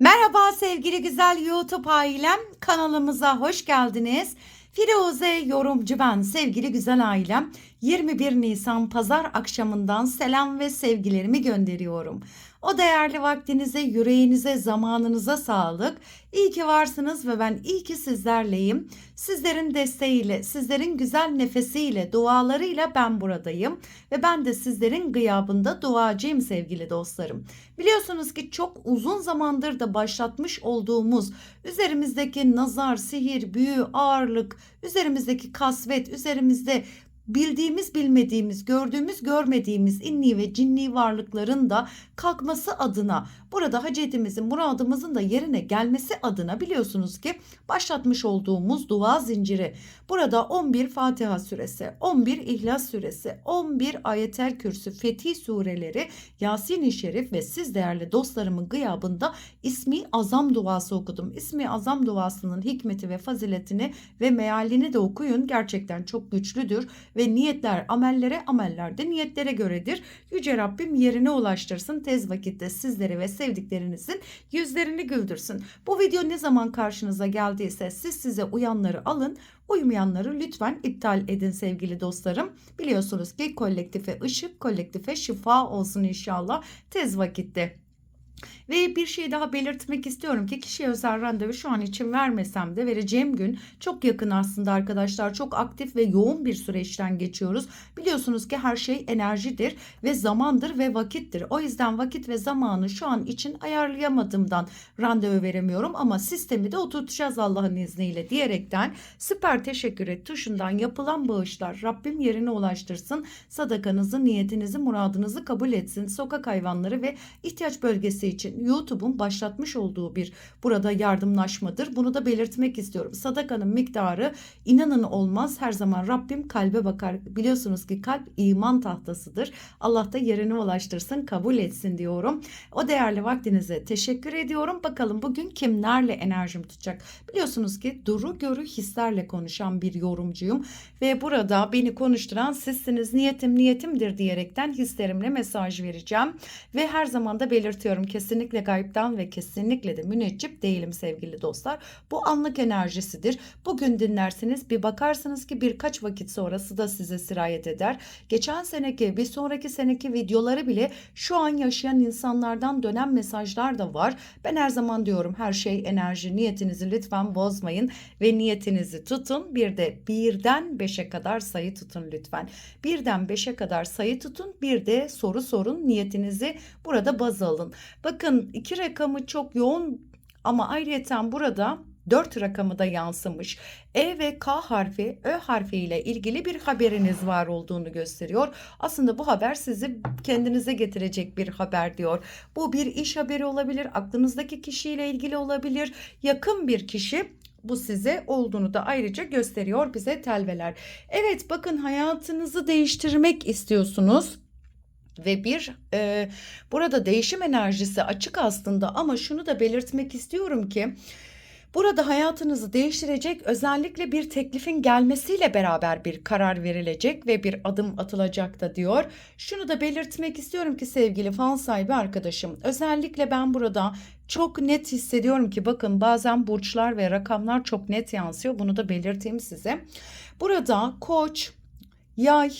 Merhaba sevgili güzel YouTube ailem. Kanalımıza hoş geldiniz. Firuze yorumcu ben sevgili güzel ailem. 21 Nisan pazar akşamından selam ve sevgilerimi gönderiyorum. O değerli vaktinize, yüreğinize, zamanınıza sağlık. İyi ki varsınız ve ben iyi ki sizlerleyim. Sizlerin desteğiyle, sizlerin güzel nefesiyle, dualarıyla ben buradayım. Ve ben de sizlerin gıyabında duacıyım sevgili dostlarım. Biliyorsunuz ki çok uzun zamandır da başlatmış olduğumuz üzerimizdeki nazar, sihir, büyü, ağırlık, üzerimizdeki kasvet, üzerimizde bildiğimiz bilmediğimiz, gördüğümüz görmediğimiz inni ve cinni varlıkların da kalkması adına burada hacetimizin, muradımızın da yerine gelmesi adına biliyorsunuz ki başlatmış olduğumuz dua zinciri. Burada 11 Fatiha suresi, 11 İhlas suresi, 11 Ayetel Kürsü, Fetih sureleri, Yasin-i Şerif ve siz değerli dostlarımın gıyabında ismi azam duası okudum. İsmi azam duasının hikmeti ve faziletini ve mealini de okuyun. Gerçekten çok güçlüdür ve niyetler amellere, ameller de niyetlere göredir. Yüce Rabbim yerine ulaştırsın. Tez vakitte sizleri ve sevdiklerinizin yüzlerini güldürsün. Bu video ne zaman karşınıza geldiyse siz size uyanları alın. Uymayanları lütfen iptal edin sevgili dostlarım. Biliyorsunuz ki kolektife ışık, kolektife şifa olsun inşallah tez vakitte. Ve bir şey daha belirtmek istiyorum ki kişiye özel randevu şu an için vermesem de vereceğim gün çok yakın aslında arkadaşlar. Çok aktif ve yoğun bir süreçten geçiyoruz. Biliyorsunuz ki her şey enerjidir ve zamandır ve vakittir. O yüzden vakit ve zamanı şu an için ayarlayamadığımdan randevu veremiyorum ama sistemi de oturtacağız Allah'ın izniyle diyerekten süper teşekkür et tuşundan yapılan bağışlar Rabbim yerine ulaştırsın. Sadakanızı, niyetinizi, muradınızı kabul etsin. Sokak hayvanları ve ihtiyaç bölgesi için YouTube'un başlatmış olduğu bir burada yardımlaşmadır. Bunu da belirtmek istiyorum. Sadakanın miktarı inanın olmaz. Her zaman Rabbim kalbe bakar. Biliyorsunuz ki kalp iman tahtasıdır. Allah da yerine ulaştırsın, kabul etsin diyorum. O değerli vaktinize teşekkür ediyorum. Bakalım bugün kimlerle enerjim tutacak? Biliyorsunuz ki duru görü hislerle konuşan bir yorumcuyum ve burada beni konuşturan sizsiniz. Niyetim niyetimdir diyerekten hislerimle mesaj vereceğim ve her zaman da belirtiyorum kesinlikle gaybden ve kesinlikle de müneccip değilim sevgili dostlar. Bu anlık enerjisidir. Bugün dinlersiniz bir bakarsınız ki birkaç vakit sonrası da size sirayet eder. Geçen seneki bir sonraki seneki videoları bile şu an yaşayan insanlardan dönen mesajlar da var. Ben her zaman diyorum her şey enerji niyetinizi lütfen bozmayın ve niyetinizi tutun. Bir de birden beşe kadar sayı tutun lütfen. Birden beşe kadar sayı tutun. Bir de soru sorun niyetinizi burada baz alın. Bakın iki rakamı çok yoğun ama ayrıyeten burada 4 rakamı da yansımış. E ve K harfi, Ö harfi ile ilgili bir haberiniz var olduğunu gösteriyor. Aslında bu haber sizi kendinize getirecek bir haber diyor. Bu bir iş haberi olabilir, aklınızdaki kişiyle ilgili olabilir, yakın bir kişi bu size olduğunu da ayrıca gösteriyor bize telveler. Evet bakın hayatınızı değiştirmek istiyorsunuz ve bir e, burada değişim enerjisi açık aslında ama şunu da belirtmek istiyorum ki burada hayatınızı değiştirecek özellikle bir teklifin gelmesiyle beraber bir karar verilecek ve bir adım atılacak da diyor. Şunu da belirtmek istiyorum ki sevgili fan sahibi arkadaşım özellikle ben burada çok net hissediyorum ki bakın bazen burçlar ve rakamlar çok net yansıyor. Bunu da belirteyim size. Burada koç, yay,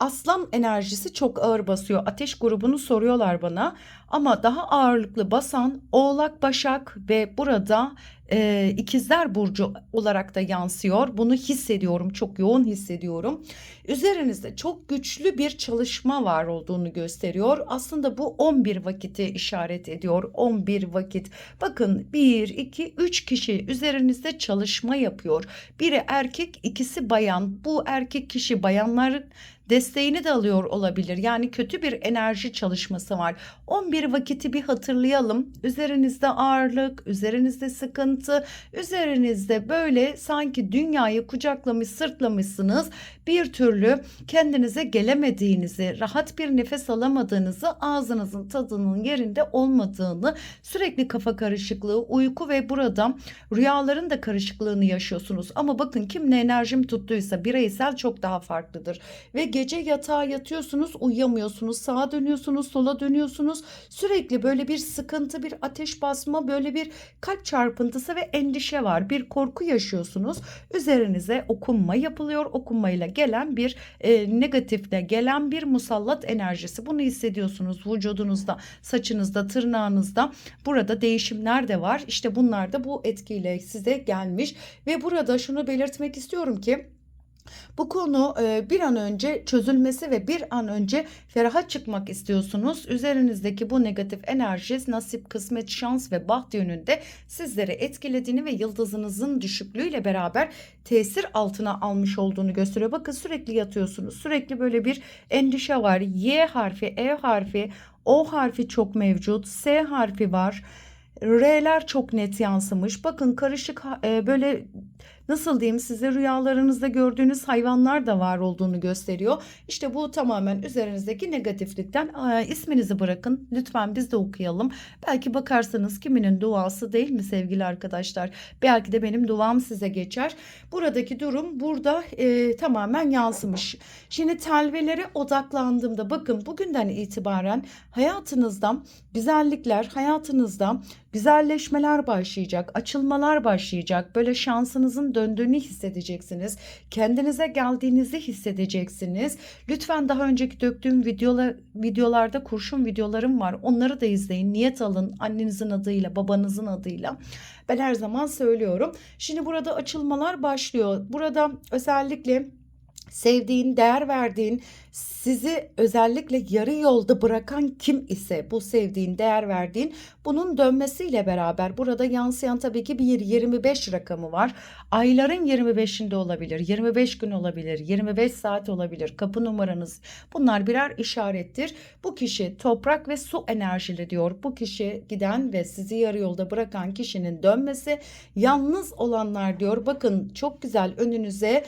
Aslan enerjisi çok ağır basıyor. Ateş grubunu soruyorlar bana. Ama daha ağırlıklı basan Oğlak, Başak ve burada e, ikizler burcu olarak da yansıyor. Bunu hissediyorum. Çok yoğun hissediyorum. Üzerinizde çok güçlü bir çalışma var olduğunu gösteriyor. Aslında bu 11 vakiti işaret ediyor. 11 vakit. Bakın 1, 2, 3 kişi üzerinizde çalışma yapıyor. Biri erkek, ikisi bayan. Bu erkek kişi bayanların desteğini de alıyor olabilir. Yani kötü bir enerji çalışması var. 11 vakiti bir hatırlayalım. Üzerinizde ağırlık, üzerinizde sıkıntı, üzerinizde böyle sanki dünyayı kucaklamış, sırtlamışsınız. Bir türlü kendinize gelemediğinizi, rahat bir nefes alamadığınızı, ağzınızın tadının yerinde olmadığını, sürekli kafa karışıklığı, uyku ve burada rüyaların da karışıklığını yaşıyorsunuz. Ama bakın kimle enerjim tuttuysa bireysel çok daha farklıdır. Ve gece yatağa yatıyorsunuz, uyuyamıyorsunuz. Sağa dönüyorsunuz, sola dönüyorsunuz. Sürekli böyle bir sıkıntı, bir ateş basma, böyle bir kalp çarpıntısı ve endişe var. Bir korku yaşıyorsunuz. Üzerinize okunma yapılıyor. Okunmayla gelen bir e, negatifle gelen bir musallat enerjisi. Bunu hissediyorsunuz vücudunuzda, saçınızda, tırnağınızda. Burada değişimler de var. İşte bunlar da bu etkiyle size gelmiş ve burada şunu belirtmek istiyorum ki bu konu e, bir an önce çözülmesi ve bir an önce feraha çıkmak istiyorsunuz. Üzerinizdeki bu negatif enerji nasip, kısmet, şans ve baht yönünde sizleri etkilediğini ve yıldızınızın düşüklüğüyle beraber tesir altına almış olduğunu gösteriyor. Bakın sürekli yatıyorsunuz. Sürekli böyle bir endişe var. Y harfi, E harfi, O harfi çok mevcut. S harfi var. R'ler çok net yansımış. Bakın karışık e, böyle nasıl diyeyim size rüyalarınızda gördüğünüz hayvanlar da var olduğunu gösteriyor. İşte bu tamamen üzerinizdeki negatiflikten e, isminizi bırakın. Lütfen biz de okuyalım. Belki bakarsanız kiminin duası değil mi sevgili arkadaşlar? Belki de benim duam size geçer. Buradaki durum burada e, tamamen yansımış. Şimdi telvelere odaklandığımda bakın bugünden itibaren hayatınızda güzellikler, hayatınızda güzelleşmeler başlayacak, açılmalar başlayacak. Böyle şansınızın döndüğünü hissedeceksiniz. Kendinize geldiğinizi hissedeceksiniz. Lütfen daha önceki döktüğüm videolar, videolarda kurşun videolarım var. Onları da izleyin. Niyet alın annenizin adıyla, babanızın adıyla. Ben her zaman söylüyorum. Şimdi burada açılmalar başlıyor. Burada özellikle sevdiğin, değer verdiğin, sizi özellikle yarı yolda bırakan kim ise bu sevdiğin, değer verdiğin bunun dönmesiyle beraber burada yansıyan tabii ki bir 25 rakamı var. Ayların 25'inde olabilir, 25 gün olabilir, 25 saat olabilir. Kapı numaranız bunlar birer işarettir. Bu kişi toprak ve su enerjili diyor. Bu kişi giden ve sizi yarı yolda bırakan kişinin dönmesi yalnız olanlar diyor. Bakın çok güzel önünüze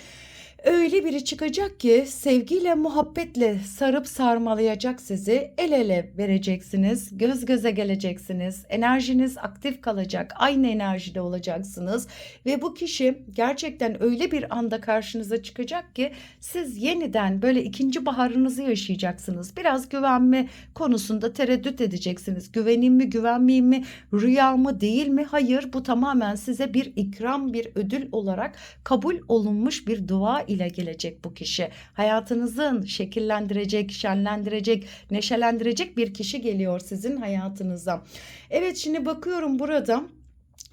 Öyle biri çıkacak ki sevgiyle, muhabbetle sarıp sarmalayacak sizi. El ele vereceksiniz, göz göze geleceksiniz. Enerjiniz aktif kalacak, aynı enerjide olacaksınız ve bu kişi gerçekten öyle bir anda karşınıza çıkacak ki siz yeniden böyle ikinci baharınızı yaşayacaksınız. Biraz güvenme konusunda tereddüt edeceksiniz. Güveneyim mi, güvenmeyeyim mi, rüya mı, değil mi? Hayır, bu tamamen size bir ikram, bir ödül olarak kabul olunmuş bir dua ile gelecek bu kişi. Hayatınızın şekillendirecek, şenlendirecek, neşelendirecek bir kişi geliyor sizin hayatınıza. Evet şimdi bakıyorum burada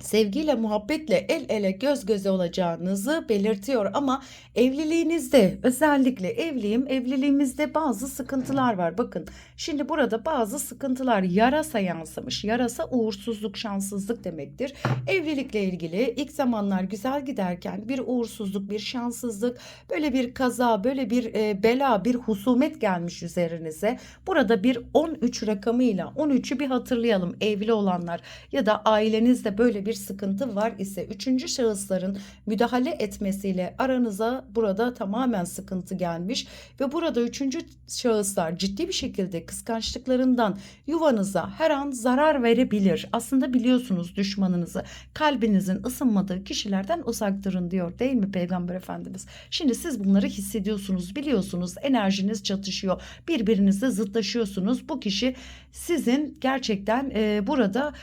sevgiyle muhabbetle el ele göz göze olacağınızı belirtiyor ama evliliğinizde özellikle evliyim evliliğimizde bazı sıkıntılar var. Bakın şimdi burada bazı sıkıntılar yarasa yansımış. Yarasa uğursuzluk şanssızlık demektir. Evlilikle ilgili ilk zamanlar güzel giderken bir uğursuzluk bir şanssızlık böyle bir kaza böyle bir e, bela bir husumet gelmiş üzerinize. Burada bir 13 rakamıyla 13'ü bir hatırlayalım. Evli olanlar ya da ailenizde böyle bir sıkıntı var ise üçüncü şahısların müdahale etmesiyle aranıza burada tamamen sıkıntı gelmiş ve burada üçüncü şahıslar ciddi bir şekilde kıskançlıklarından yuvanıza her an zarar verebilir. Aslında biliyorsunuz düşmanınızı kalbinizin ısınmadığı kişilerden uzak durun diyor değil mi Peygamber Efendimiz? Şimdi siz bunları hissediyorsunuz biliyorsunuz enerjiniz çatışıyor birbirinizle zıtlaşıyorsunuz bu kişi sizin gerçekten e, burada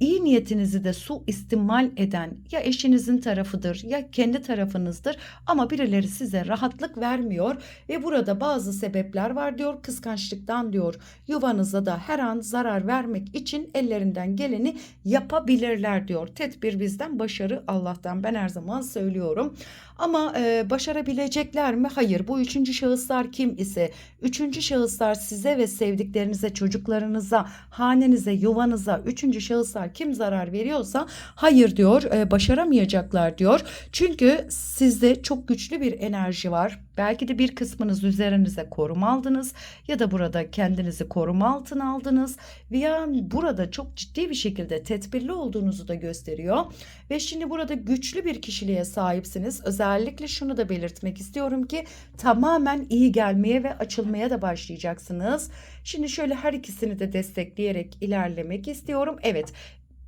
iyi niyetinizi de su istimal eden ya eşinizin tarafıdır ya kendi tarafınızdır ama birileri size rahatlık vermiyor ve burada bazı sebepler var diyor kıskançlıktan diyor. Yuvanıza da her an zarar vermek için ellerinden geleni yapabilirler diyor. Tedbir bizden başarı Allah'tan. Ben her zaman söylüyorum ama e, başarabilecekler mi hayır bu üçüncü şahıslar kim ise üçüncü şahıslar size ve sevdiklerinize çocuklarınıza hanenize yuvanıza üçüncü şahıslar kim zarar veriyorsa hayır diyor e, başaramayacaklar diyor. Çünkü sizde çok güçlü bir enerji var. Belki de bir kısmınız üzerinize koruma aldınız ya da burada kendinizi koruma altına aldınız veya burada çok ciddi bir şekilde tedbirli olduğunuzu da gösteriyor. Ve şimdi burada güçlü bir kişiliğe sahipsiniz. Özellikle şunu da belirtmek istiyorum ki tamamen iyi gelmeye ve açılmaya da başlayacaksınız. Şimdi şöyle her ikisini de destekleyerek ilerlemek istiyorum. Evet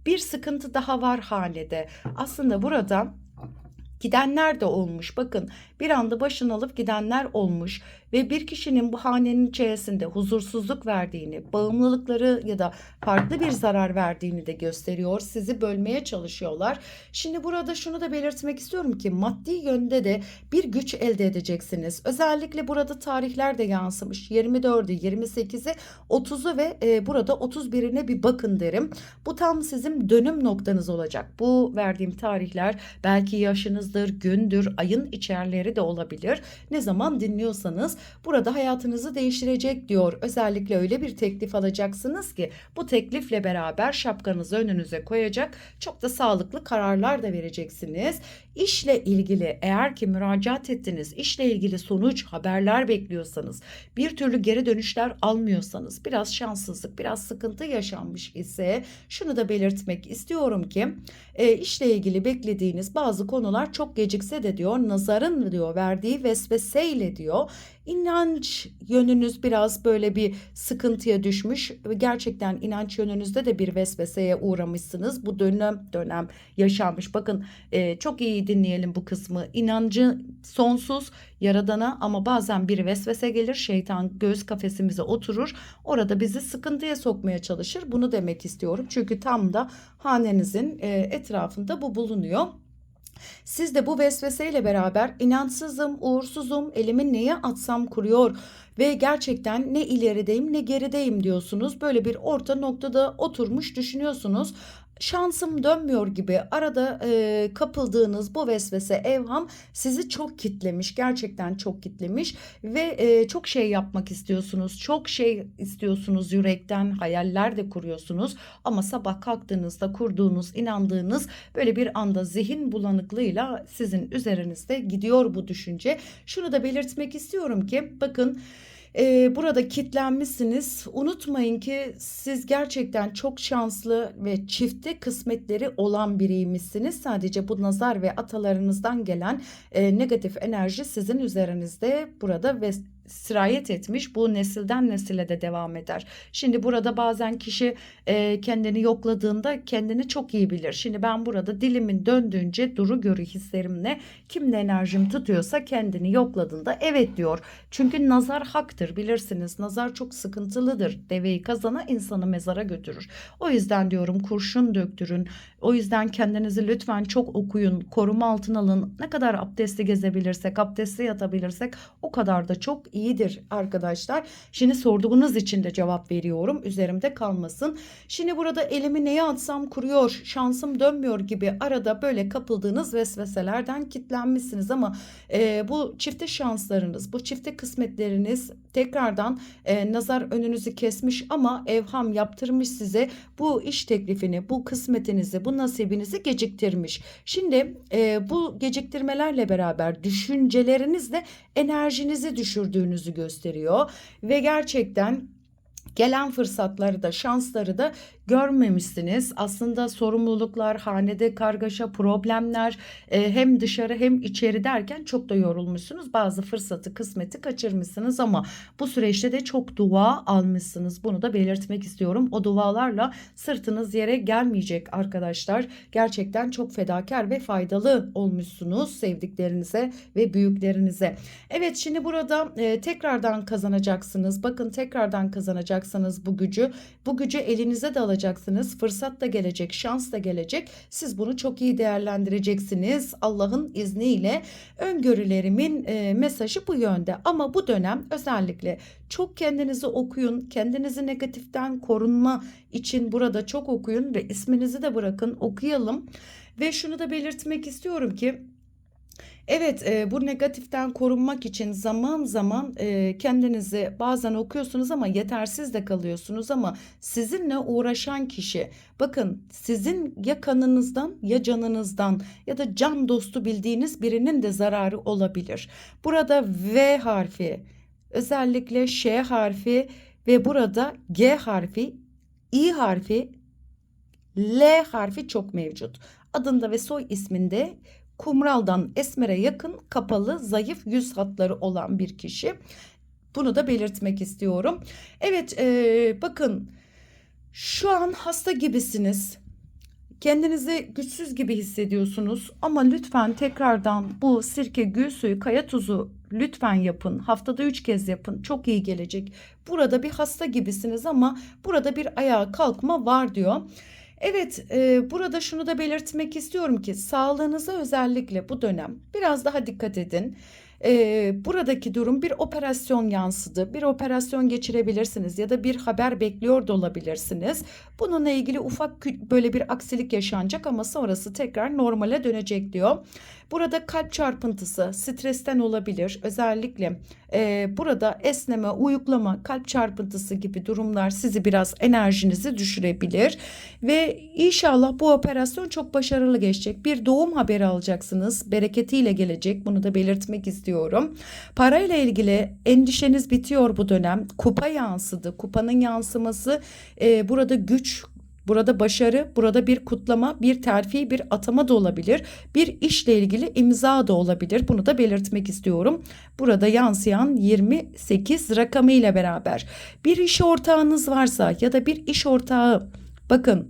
bir sıkıntı daha var hanede. Aslında burada Gidenler de olmuş. Bakın bir anda başını alıp gidenler olmuş. Ve bir kişinin bu hanenin içerisinde huzursuzluk verdiğini, bağımlılıkları ya da farklı bir zarar verdiğini de gösteriyor. Sizi bölmeye çalışıyorlar. Şimdi burada şunu da belirtmek istiyorum ki maddi yönde de bir güç elde edeceksiniz. Özellikle burada tarihler de yansımış. 24'ü, 28'i, 30'u ve e, burada 31'ine bir bakın derim. Bu tam sizin dönüm noktanız olacak. Bu verdiğim tarihler belki yaşınızdır, gündür, ayın içerleri de olabilir. Ne zaman dinliyorsanız burada hayatınızı değiştirecek diyor. Özellikle öyle bir teklif alacaksınız ki bu teklifle beraber şapkanızı önünüze koyacak. Çok da sağlıklı kararlar da vereceksiniz. İşle ilgili eğer ki müracaat ettiniz, işle ilgili sonuç, haberler bekliyorsanız, bir türlü geri dönüşler almıyorsanız, biraz şanssızlık, biraz sıkıntı yaşanmış ise şunu da belirtmek istiyorum ki e, işle ilgili beklediğiniz bazı konular çok gecikse de diyor nazarın diyor verdiği vesveseyle diyor inanç yönünüz biraz böyle bir sıkıntıya düşmüş. Gerçekten inanç yönünüzde de bir vesveseye uğramışsınız. Bu dönem dönem yaşanmış. Bakın e, çok iyi dinleyelim bu kısmı. İnancı sonsuz yaradana ama bazen bir vesvese gelir. Şeytan göğüs kafesimize oturur. Orada bizi sıkıntıya sokmaya çalışır. Bunu demek istiyorum. Çünkü tam da hanenizin e, etrafında bu bulunuyor. Siz de bu vesveseyle beraber inançsızım, uğursuzum, elimi neye atsam kuruyor ve gerçekten ne ilerideyim ne gerideyim diyorsunuz. Böyle bir orta noktada oturmuş düşünüyorsunuz şansım dönmüyor gibi. Arada e, kapıldığınız bu vesvese evham sizi çok kitlemiş gerçekten çok kitlemiş ve e, çok şey yapmak istiyorsunuz çok şey istiyorsunuz yürekten hayaller de kuruyorsunuz ama sabah kalktığınızda kurduğunuz inandığınız böyle bir anda zihin bulanıklığıyla sizin üzerinizde gidiyor bu düşünce. Şunu da belirtmek istiyorum ki bakın e, burada kitlenmişsiniz. Unutmayın ki siz gerçekten çok şanslı ve çifte kısmetleri olan biriymişsiniz. Sadece bu nazar ve atalarınızdan gelen e, negatif enerji sizin üzerinizde burada ve sirayet etmiş. Bu nesilden nesile de devam eder. Şimdi burada bazen kişi e, kendini yokladığında kendini çok iyi bilir. Şimdi ben burada dilimin döndüğünce duru görü hislerimle kimle enerjim tutuyorsa kendini yokladığında evet diyor. Çünkü nazar haktır bilirsiniz. Nazar çok sıkıntılıdır. Deveyi kazana insanı mezara götürür. O yüzden diyorum kurşun döktürün. O yüzden kendinizi lütfen çok okuyun. Koruma altına alın. Ne kadar abdestli gezebilirsek, abdestli yatabilirsek o kadar da çok iyidir arkadaşlar. Şimdi sorduğunuz için de cevap veriyorum. Üzerimde kalmasın. Şimdi burada elimi neye atsam kuruyor, şansım dönmüyor gibi arada böyle kapıldığınız vesveselerden kitlenmişsiniz ama e, bu çifte şanslarınız, bu çifte kısmetleriniz tekrardan e, nazar önünüzü kesmiş ama evham yaptırmış size bu iş teklifini, bu kısmetinizi, bu nasibinizi geciktirmiş. Şimdi e, bu geciktirmelerle beraber düşüncelerinizle enerjinizi düşürdüğünüzü gösteriyor ve gerçekten gelen fırsatları da şansları da görmemişsiniz. Aslında sorumluluklar, hanede kargaşa, problemler e, hem dışarı hem içeri derken çok da yorulmuşsunuz. Bazı fırsatı, kısmeti kaçırmışsınız ama bu süreçte de çok dua almışsınız. Bunu da belirtmek istiyorum. O dualarla sırtınız yere gelmeyecek arkadaşlar. Gerçekten çok fedakar ve faydalı olmuşsunuz sevdiklerinize ve büyüklerinize. Evet şimdi burada e, tekrardan kazanacaksınız. Bakın tekrardan kazanacaksınız bu gücü. Bu gücü elinize de alacaksınız alacaksınız. Fırsat da gelecek, şans da gelecek. Siz bunu çok iyi değerlendireceksiniz. Allah'ın izniyle öngörülerimin e, mesajı bu yönde. Ama bu dönem özellikle çok kendinizi okuyun. Kendinizi negatiften korunma için burada çok okuyun ve isminizi de bırakın okuyalım. Ve şunu da belirtmek istiyorum ki Evet, e, bu negatiften korunmak için zaman zaman e, kendinizi bazen okuyorsunuz ama yetersiz de kalıyorsunuz ama sizinle uğraşan kişi bakın sizin ya kanınızdan ya canınızdan ya da can dostu bildiğiniz birinin de zararı olabilir. Burada V harfi özellikle Ş harfi ve burada G harfi, İ harfi, L harfi çok mevcut. Adında ve soy isminde kumraldan esmere yakın kapalı zayıf yüz hatları olan bir kişi. Bunu da belirtmek istiyorum. Evet e, bakın şu an hasta gibisiniz. Kendinizi güçsüz gibi hissediyorsunuz ama lütfen tekrardan bu sirke, gül suyu, kaya tuzu lütfen yapın. Haftada 3 kez yapın. Çok iyi gelecek. Burada bir hasta gibisiniz ama burada bir ayağa kalkma var diyor. Evet, e, burada şunu da belirtmek istiyorum ki sağlığınıza özellikle bu dönem biraz daha dikkat edin. E, buradaki durum bir operasyon yansıdı. Bir operasyon geçirebilirsiniz ya da bir haber bekliyor da olabilirsiniz. Bununla ilgili ufak böyle bir aksilik yaşanacak ama sonrası tekrar normale dönecek diyor. Burada kalp çarpıntısı stresten olabilir. Özellikle e, burada esneme, uyuklama, kalp çarpıntısı gibi durumlar sizi biraz enerjinizi düşürebilir. Ve inşallah bu operasyon çok başarılı geçecek. Bir doğum haberi alacaksınız. Bereketiyle gelecek. Bunu da belirtmek istiyorum. Parayla ilgili endişeniz bitiyor bu dönem. Kupa yansıdı. Kupanın yansıması e, burada güç, Burada başarı, burada bir kutlama, bir terfi, bir atama da olabilir. Bir işle ilgili imza da olabilir. Bunu da belirtmek istiyorum. Burada yansıyan 28 rakamı ile beraber bir iş ortağınız varsa ya da bir iş ortağı bakın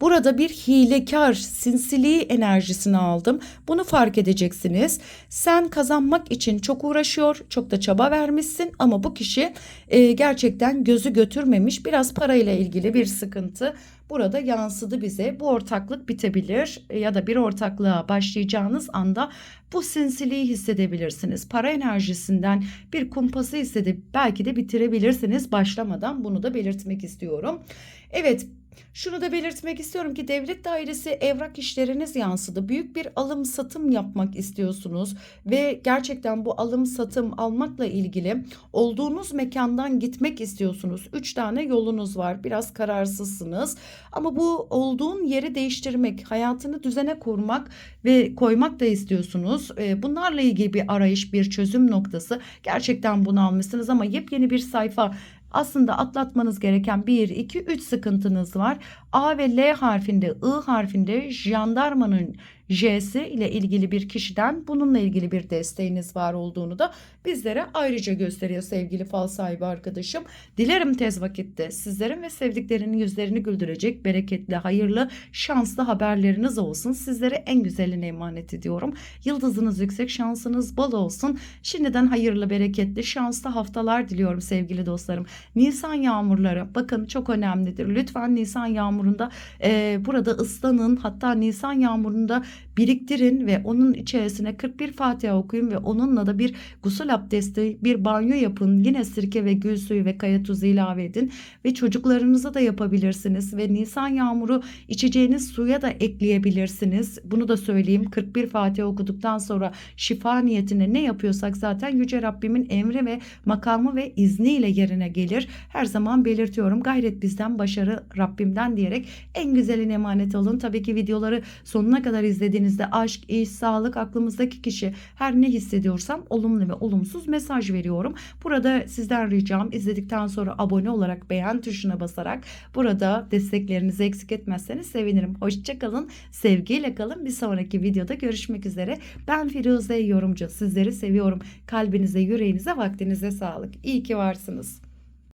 Burada bir hilekar, sinsiliği enerjisini aldım. Bunu fark edeceksiniz. Sen kazanmak için çok uğraşıyor, çok da çaba vermişsin ama bu kişi e, gerçekten gözü götürmemiş. Biraz parayla ilgili bir sıkıntı burada yansıdı bize. Bu ortaklık bitebilir ya da bir ortaklığa başlayacağınız anda bu sinsiliği hissedebilirsiniz. Para enerjisinden bir kumpası hissedip belki de bitirebilirsiniz başlamadan. Bunu da belirtmek istiyorum. Evet şunu da belirtmek istiyorum ki devlet dairesi evrak işleriniz yansıdı. Büyük bir alım satım yapmak istiyorsunuz ve gerçekten bu alım satım almakla ilgili olduğunuz mekandan gitmek istiyorsunuz. Üç tane yolunuz var. Biraz kararsızsınız ama bu olduğun yeri değiştirmek, hayatını düzene kurmak ve koymak da istiyorsunuz. Ee, Bunlarla ilgili bir arayış, bir çözüm noktası. Gerçekten bunu almışsınız ama yepyeni bir sayfa aslında atlatmanız gereken 1, 2, 3 sıkıntınız var. A ve L harfinde, I harfinde jandarmanın J'si ile ilgili bir kişiden bununla ilgili bir desteğiniz var olduğunu da bizlere ayrıca gösteriyor sevgili fal sahibi arkadaşım. Dilerim tez vakitte sizlerin ve sevdiklerinin yüzlerini güldürecek bereketli, hayırlı, şanslı haberleriniz olsun. Sizlere en güzeline emanet ediyorum. Yıldızınız yüksek, şansınız bol olsun. Şimdiden hayırlı, bereketli, şanslı haftalar diliyorum sevgili dostlarım. Nisan yağmurları bakın çok önemlidir. Lütfen Nisan yağmurunda e, burada ıslanın. Hatta Nisan yağmurunda biriktirin ve onun içerisine 41 Fatiha okuyun ve onunla da bir gusül abdesti, bir banyo yapın. Yine sirke ve gül suyu ve kaya tuzu ilave edin ve çocuklarınıza da yapabilirsiniz ve Nisan yağmuru içeceğiniz suya da ekleyebilirsiniz. Bunu da söyleyeyim. 41 Fatiha okuduktan sonra şifa niyetine ne yapıyorsak zaten Yüce Rabbimin emri ve makamı ve izniyle yerine gelir. Her zaman belirtiyorum. Gayret bizden, başarı Rabbimden diyerek en güzeline emanet olun. Tabii ki videoları sonuna kadar izlediğinizde aşk, iş, sağlık aklımızdaki kişi her ne hissediyorsam olumlu ve olumsuz mesaj veriyorum. Burada sizden ricam izledikten sonra abone olarak beğen tuşuna basarak burada desteklerinizi eksik etmezseniz sevinirim. Hoşçakalın, sevgiyle kalın. Bir sonraki videoda görüşmek üzere. Ben Firuze Yorumcu. Sizleri seviyorum. Kalbinize, yüreğinize, vaktinize sağlık. İyi ki varsınız.